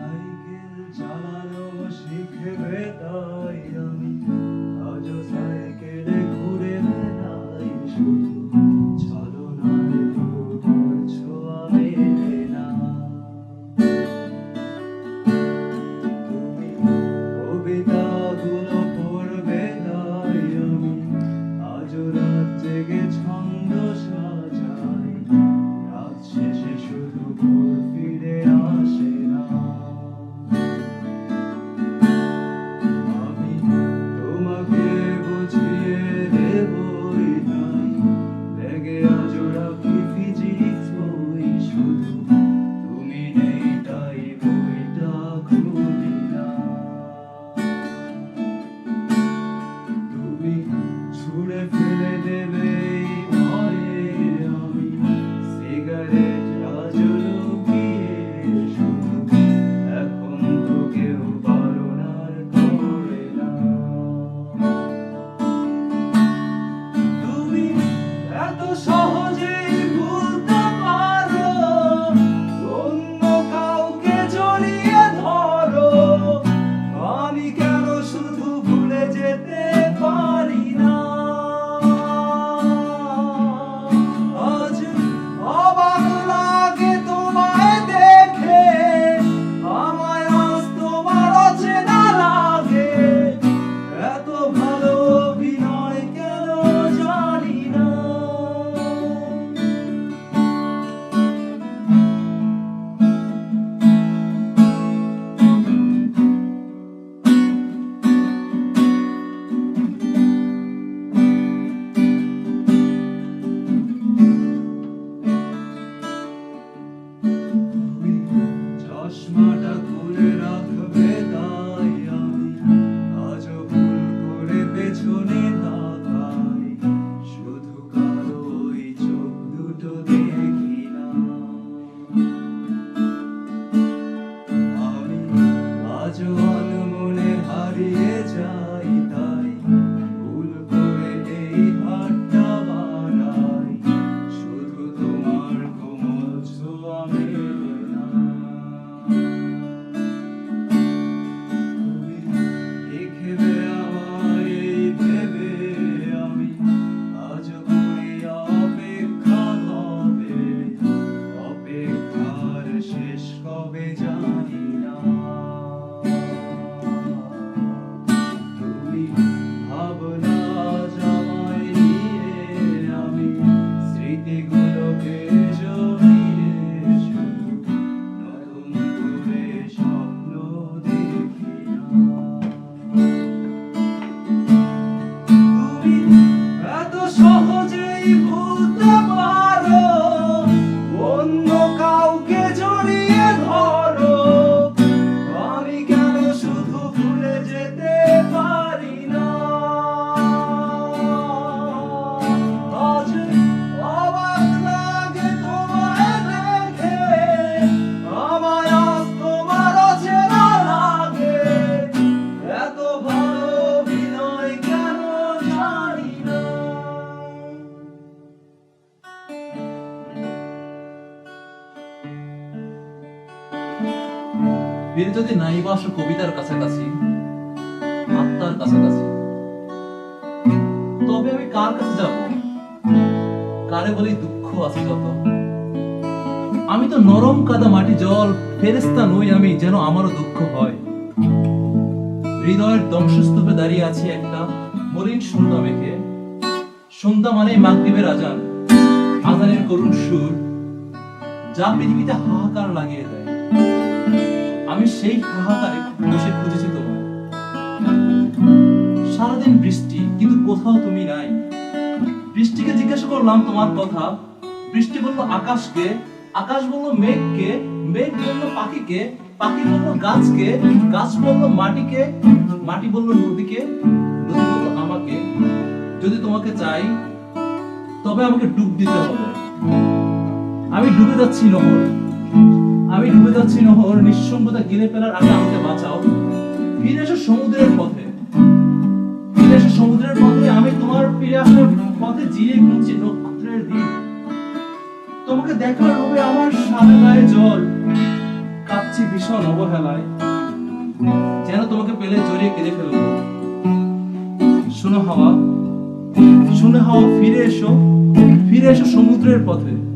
Cycle চালানো শিখবে তাই আমি। আজও সাইকেলে ঘুরে বেড়াই শুধু। এত সহজেই করে পেছনে বীর যদি নাই বাস কবিতার কাছাকাছি, আত্মার কাছাকাছি, তবে আমি কার কাছে যাব? কারে বলি দুঃখ আছে যত? আমি তো নরম কাদা মাটি জল ফেরেস্তা নই আমি যেন আমারও দুঃখ হয়। হৃদয়ের ধ্বংসস্তূপে দাঁড়িয়ে আছি একটা মলিন সন্ধ্যা মেখে। সন্ধ্যা মানে মাগরিবের আজান, আজানের করুণ সুর। যা পৃথিবীতে হাহাকার লাগিয়ে দেয়। আমি সেই হাহাকারে বসে খুঁজেছি তোমায়। সারাদিন বৃষ্টি, কিন্তু কোথাও তুমি নাই। বৃষ্টিকে জিজ্ঞাসা করলাম তোমার কথা। বৃষ্টি বলল আকাশকে, আকাশ বলল মেঘকে, মেঘ বলল পাখিকে, পাখি বলল গাছকে, গাছ বলল মাটিকে, মাটি বলল নদীকে, নদী বলল আমাকে। যদি তোমাকে চাই, তবে আমাকে ডুব দিতে হবে। আমি ডুবে যাচ্ছি নহর। আমি ডুবে যাচ্ছি নহর, নিঃসঙ্গতা গিলে ফেলার আগে আমাকে বাঁচাও। ফিরে এসো সমুদ্রের পথে। ফিরে এসো সমুদ্রের পথে, আমি তোমার ফিরে আসার পথে জিরে গুনছি নক্ষত্রের দিন। তোমাকে দেখার লোভে আমার সাদা গায়ে জল। কাঁদছি ভীষণ অবহেলায়। যেন তোমাকে পেলে জড়িয়ে কেঁদে ফেলব। শোনো হাওয়া, শুনে হাওয়া, ফিরে এসো। ফিরে এসো সমুদ্রের পথে।